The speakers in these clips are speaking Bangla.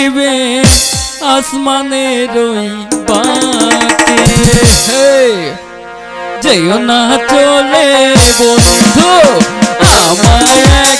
দিবে আসমানে রই বাঁকে যেও না চলে বন্ধু আমায়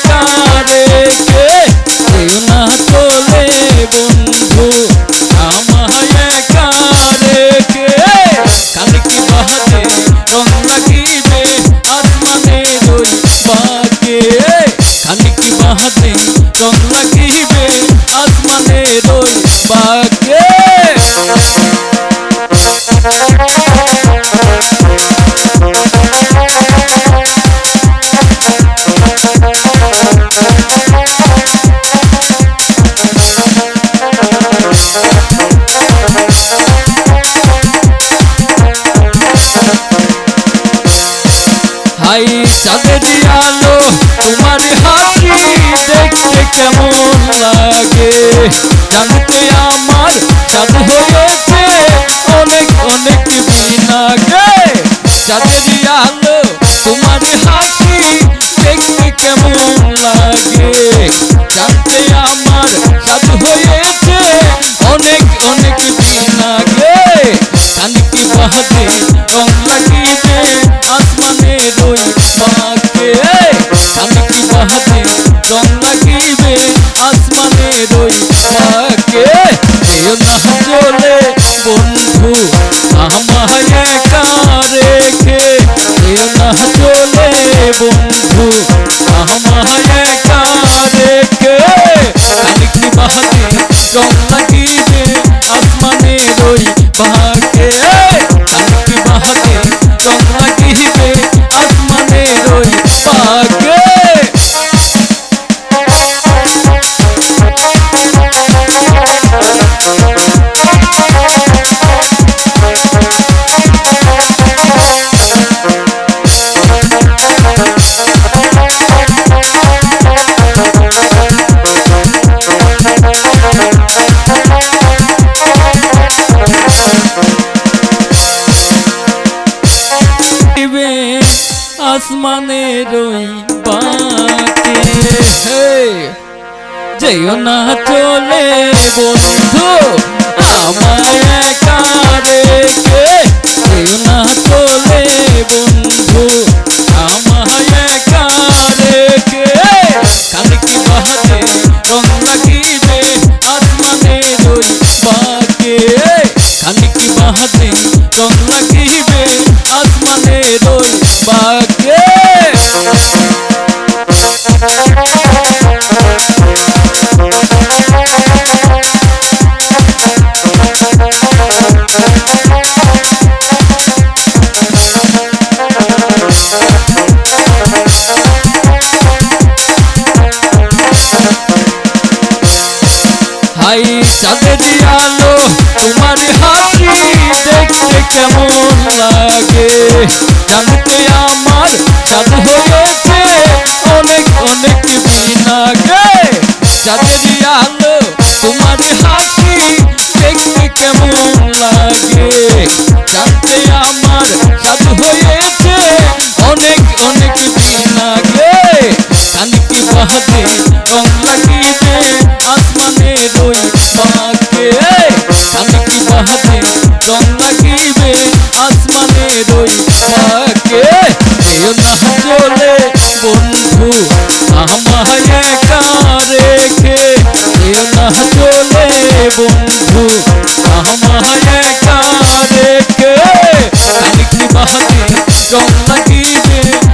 আলো তোমার হারি দেখতে কেমন লাগে? জানতে আমার চাঁদ Don't like it. আসমানের ওই বাঁকে হে যেও না চলে বন্ধু আমায় একা রেখে যেও না চলে হাই চাঁদের আলো তোমার দেখতে কেমন লাগে? আমার অনেক অনেক দিন আগে চাঁদের আলো বাঁকে কানকি বাহাতে রং লাগিবে আসমানের ওই বাঁকে এও না চলে বন্ধু, আমায় একা রেখে। এও না চলে বন্ধু, আমায় একা রেখে। কানকি বাহাতে রং